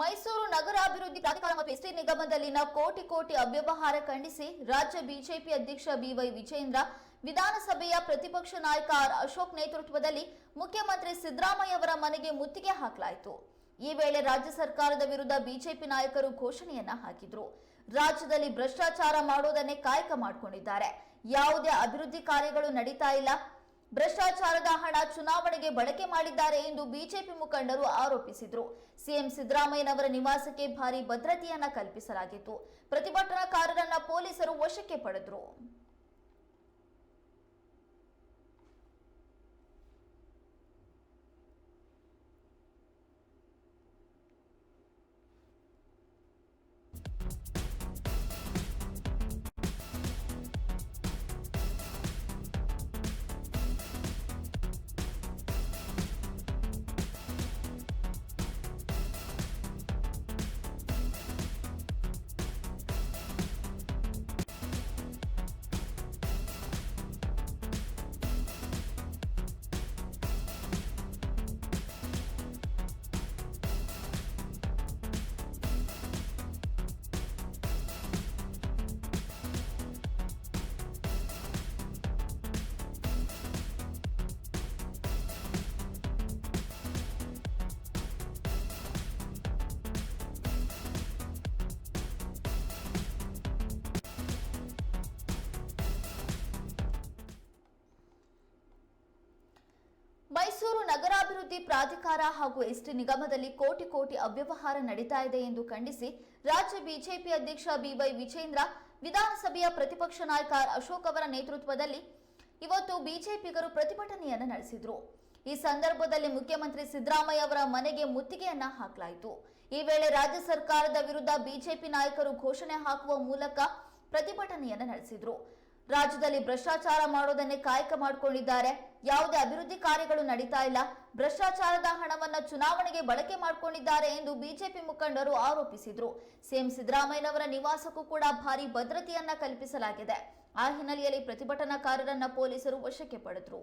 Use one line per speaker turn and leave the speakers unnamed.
ಮೈಸೂರು ನಗರಾಭಿವೃದ್ಧಿ ಪ್ರಾಧಿಕಾರ ಮತ್ತು ಎಸ್ಟಿ ನಿಗಮದಲ್ಲಿನ ಕೋಟಿ ಕೋಟಿ ಅವ್ಯವಹಾರ ಖಂಡಿಸಿ ರಾಜ್ಯ ಬಿಜೆಪಿ ಅಧ್ಯಕ್ಷ ಬಿವೈ ವಿಜೇಂದ್ರ ವಿಧಾನಸಭೆಯ ಪ್ರತಿಪಕ್ಷ ನಾಯಕ ಆರ್ ಅಶೋಕ್ ನೇತೃತ್ವದಲ್ಲಿ ಮುಖ್ಯಮಂತ್ರಿ ಸಿದ್ದರಾಮಯ್ಯ ಅವರ ಮನೆಗೆ ಮುತ್ತಿಗೆ ಹಾಕಲಾಯಿತು. ಈ ವೇಳೆ ರಾಜ್ಯ ಸರ್ಕಾರದ ವಿರುದ್ಧ ಬಿಜೆಪಿ ನಾಯಕರು ಘೋಷಣೆಯನ್ನ ಹಾಕಿದ್ರು. ರಾಜ್ಯದಲ್ಲಿ ಭ್ರಷ್ಟಾಚಾರ ಮಾಡೋದನ್ನೇ ಕಾಯಕ ಮಾಡಿಕೊಂಡಿದ್ದಾರೆ. ಯಾವುದೇ ಅಭಿವೃದ್ಧಿ ಕಾರ್ಯಗಳು ನಡೀತಾ ಇಲ್ಲ. ಭ್ರಷ್ಟಾಚಾರದ ಹಣ ಚುನಾವಣೆಗೆ ಬಳಕೆ ಮಾಡಿದ್ದಾರೆ ಎಂದು ಬಿಜೆಪಿ ಮುಖಂಡರು ಆರೋಪಿಸಿದ್ರು. ಸಿಎಂ ಸಿದ್ದರಾಮಯ್ಯನವರ ನಿವಾಸಕ್ಕೆ ಭಾರಿ ಭದ್ರತೆಯನ್ನ ಕಲ್ಪಿಸಲಾಗಿತ್ತು. ಪ್ರತಿಭಟನಾಕಾರರನ್ನ ಪೊಲೀಸರು ವಶಕ್ಕೆ ಪಡೆದ್ರು. ನಗರಾಭಿವೃದ್ಧಿ ಪ್ರಾಧಿಕಾರ ಹಾಗೂ ಎಸ್ಟಿ ನಿಗಮದಲ್ಲಿ ಕೋಟಿ ಕೋಟಿ ಅವ್ಯವಹಾರ ನಡೀತಾ ಇದೆ ಎಂದು ಖಂಡಿಸಿ ರಾಜ್ಯ ಬಿಜೆಪಿ ಅಧ್ಯಕ್ಷ ಬಿವೈ ವಿಜೇಂದ್ರ, ವಿಧಾನಸಭೆಯ ಪ್ರತಿಪಕ್ಷ ನಾಯಕ ಅಶೋಕ್ ಅವರ ನೇತೃತ್ವದಲ್ಲಿ ಇವತ್ತು ಬಿಜೆಪಿಗರು ಪ್ರತಿಭಟನೆಯನ್ನು ನಡೆಸಿದ್ರು. ಈ ಸಂದರ್ಭದಲ್ಲಿ ಮುಖ್ಯಮಂತ್ರಿ ಸಿದ್ದರಾಮಯ್ಯ ಅವರ ಮನೆಗೆ ಮುತ್ತಿಗೆಯನ್ನ ಹಾಕಲಾಯಿತು. ಈ ವೇಳೆ ರಾಜ್ಯ ಸರ್ಕಾರದ ವಿರುದ್ಧ ಬಿಜೆಪಿ ನಾಯಕರು ಘೋಷಣೆ ಹಾಕುವ ಮೂಲಕ ಪ್ರತಿಭಟನೆಯನ್ನು ನಡೆಸಿದ್ರು. ರಾಜ್ಯದಲ್ಲಿ ಭ್ರಷ್ಟಾಚಾರ ಮಾಡೋದನ್ನೇ ಕಾಯಕ ಮಾಡಿಕೊಂಡಿದ್ದಾರೆ. ಯಾವುದೇ ಅಭಿವೃದ್ಧಿ ಕಾರ್ಯಗಳು ನಡೀತಾ ಇಲ್ಲ. ಭ್ರಷ್ಟಾಚಾರದ ಹಣವನ್ನ ಚುನಾವಣೆಗೆ ಬಳಕೆ ಮಾಡಿಕೊಂಡಿದ್ದಾರೆ ಎಂದು ಬಿಜೆಪಿ ಮುಖಂಡರು ಆರೋಪಿಸಿದ್ರು. ಸಿಎಂ ಸಿದ್ದರಾಮಯ್ಯನವರ ನಿವಾಸಕ್ಕೂ ಕೂಡ ಭಾರಿ ಭದ್ರತೆಯನ್ನ ಕಲ್ಪಿಸಲಾಗಿದೆ. ಆ ಹಿನ್ನೆಲೆಯಲ್ಲಿ ಪ್ರತಿಭಟನಾಕಾರರನ್ನ ಪೊಲೀಸರು ವಶಕ್ಕೆ ಪಡೆದ್ರು.